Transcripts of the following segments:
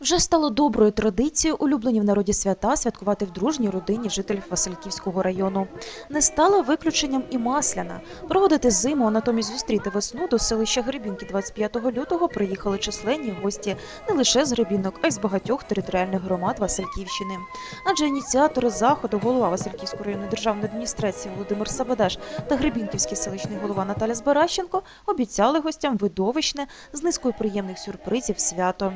Вже стало доброю традицією улюблені в народі свята святкувати в дружній родині жителів Васильківського району. Не стала виключенням і масляна. Проводити зиму, а натомість зустріти весну до селища Гребінки 25 лютого приїхали численні гості не лише з Гребінок, а й з багатьох територіальних громад Васильківщини. Адже ініціатори заходу, голова Васильківської районної державної адміністрації Володимир Сабадаш та Гребінківський селищний голова Наталя Збаращенко обіцяли гостям видовищне з низкою приємних сюрпризів свято.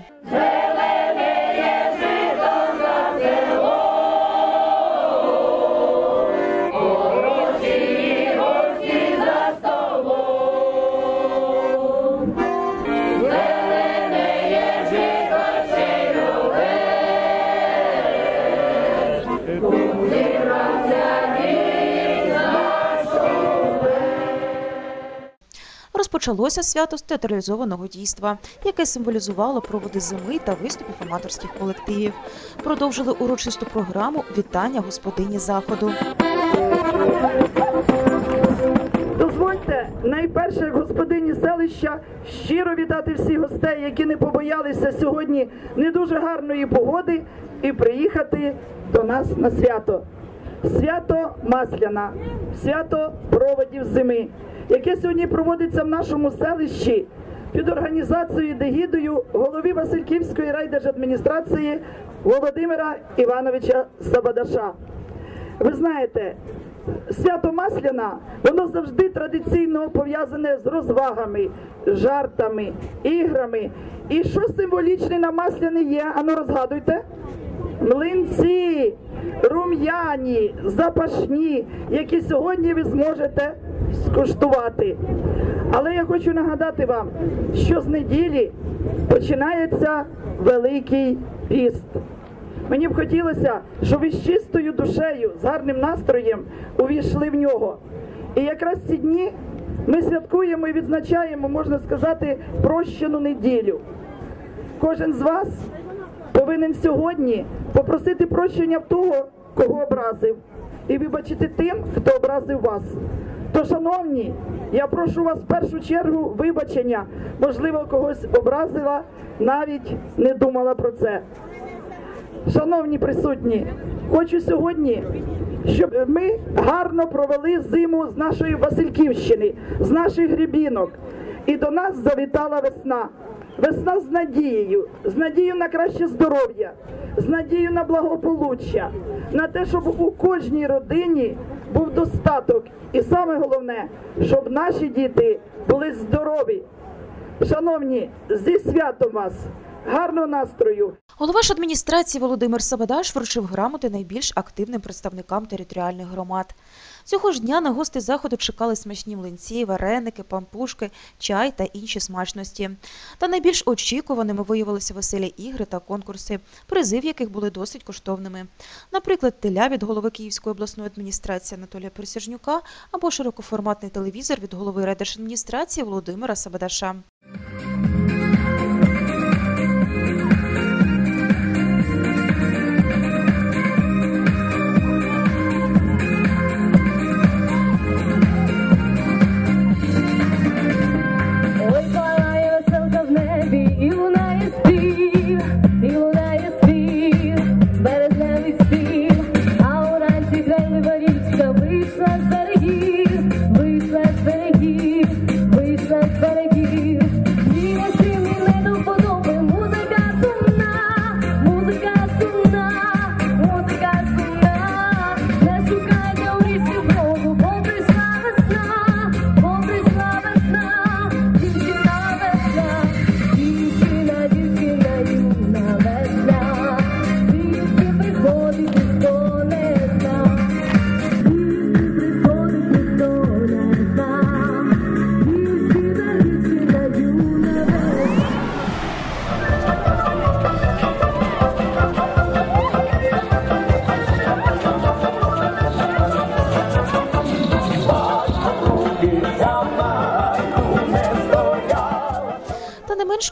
Розпочалося свято з театралізованого дійства, яке символізувало проводи зими та виступів аматорських колективів. Продовжили урочисту програму вітання господині заходу. Дозвольте найперше, господині селища, щиро вітати всіх гостей, які не побоялися сьогодні не дуже гарної погоди, і приїхати до нас на свято. Свято Масляна, свято проводів зими, яке сьогодні проводиться в нашому селищі під організацією дегідою голови Васильківської райдержадміністрації Володимира Івановича Сабадаша. Ви знаєте, свято Масляна, воно завжди традиційно пов'язане з розвагами, жартами, іграми. І що символічне на Масляне є? Ану розгадуйте. Млинці, рум'яні, запашні, які сьогодні ви зможете скуштувати. Але я хочу нагадати вам, що з неділі починається Великий піст. Мені б хотілося, щоб ви з чистою душею, з гарним настроєм увійшли в нього. І якраз ці дні ми святкуємо і відзначаємо, можна сказати, прощену неділю. Кожен з вас повинен сьогодні попросити прощення в того, кого образив, і вибачити тим, хто образив вас. То, шановні, я прошу вас в першу чергу вибачення, можливо, когось образила, навіть не думала про це. Шановні присутні, хочу сьогодні, щоб ми гарно провели зиму з нашої Васильківщини, з наших грібінок. І до нас завітала весна. Весна з надією, з надією на краще здоров'я, з надією на благополуччя, на те, щоб у кожній родині був достаток. І саме головне, щоб наші діти були здорові. Шановні, зі святом вас, гарного настрою! Голова ж адміністрації Володимир Сабадаш вручив грамоти найбільш активним представникам територіальних громад. Цього ж дня на гости заходу чекали смачні млинці, вареники, пампушки, чай та інші смачності. Та найбільш очікуваними виявилися веселі ігри та конкурси, призи в яких були досить коштовними. Наприклад, теля від голови Київської обласної адміністрації Анатолія Присяжнюка або широкоформатний телевізор від голови райдержадміністрації Володимира Сабадаша.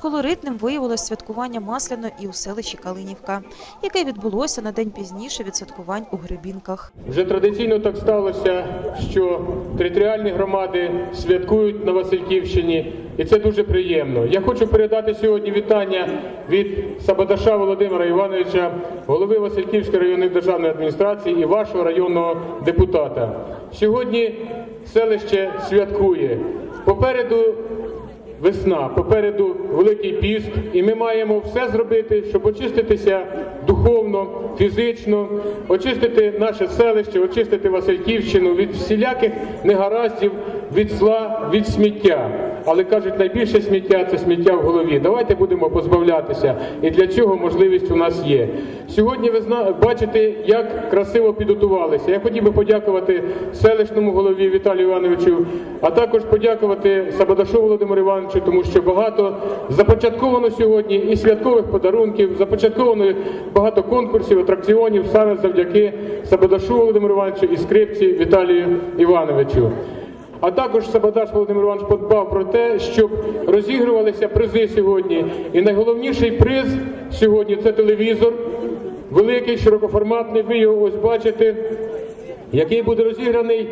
Колоритним виявилось святкування Масляно і у селищі Калинівка, яке відбулося на день пізніше від святкувань у Гребінках. Вже традиційно так сталося, що територіальні громади святкують на Васильківщині, і це дуже приємно. Я хочу передати сьогодні вітання від Сабадаша Володимира Івановича, голови Васильківської районної державної адміністрації і вашого районного депутата. Сьогодні селище святкує. Попереду весна, попереду Великий піст, і ми маємо все зробити, щоб очиститися духовно, фізично, очистити наше селище, очистити Васильківщину від всіляких негараздів, від зла, від сміття. Але кажуть, найбільше сміття це сміття в голові. Давайте будемо позбавлятися, і для цього можливість у нас є. Сьогодні ви бачите, як красиво підготувалися. Я хотів би подякувати селищному голові Віталію Івановичу, а також подякувати Сабадашу Володимиру Івановичу, тому що багато започатковано сьогодні і святкових подарунків, започатковано багато конкурсів, атракціонів саме завдяки Сабадашу Володимиру Івановичу і скрипці Віталію Івановичу. А також Сабадаш Володимир Іванович подбав про те, щоб розігрувалися призи сьогодні. І найголовніший приз сьогодні це телевізор, великий, широкоформатний. Ви його ось бачите, який буде розіграний.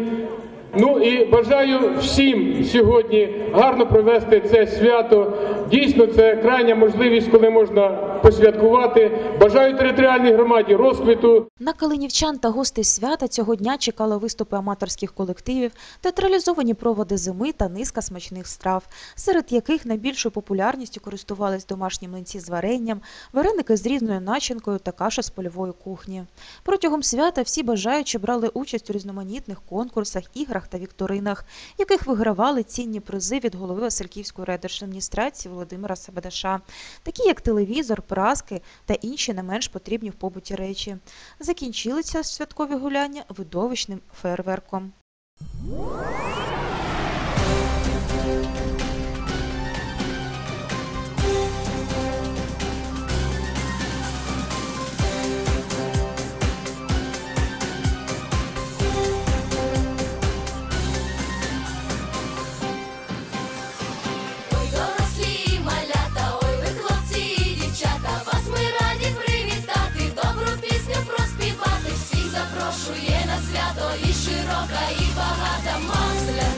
Ну і бажаю всім сьогодні гарно провести це свято. Дійсно, це крайня можливість, коли можна посвяткувати. Бажаю територіальній громаді розквіту. На калинівчан та гостей свята цього дня чекали виступи аматорських колективів, театралізовані проводи зими та низка смачних страв, серед яких найбільшою популярністю користувались домашні млинці з варенням, вареники з різною начинкою та каша з польової кухні. Протягом свята всі бажаючі брали участь у різноманітних конкурсах, іграх та вікторинах, яких вигравали цінні призи від голови Васильківської райдержадміністрації Володимира Сабадаша, такі як телевізор, праски та інші не менш потрібні в побуті речі. Закінчилися святкові гуляння видовищним фейерверком. Свято і широка, і багата масляна,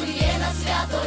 запрошує на свято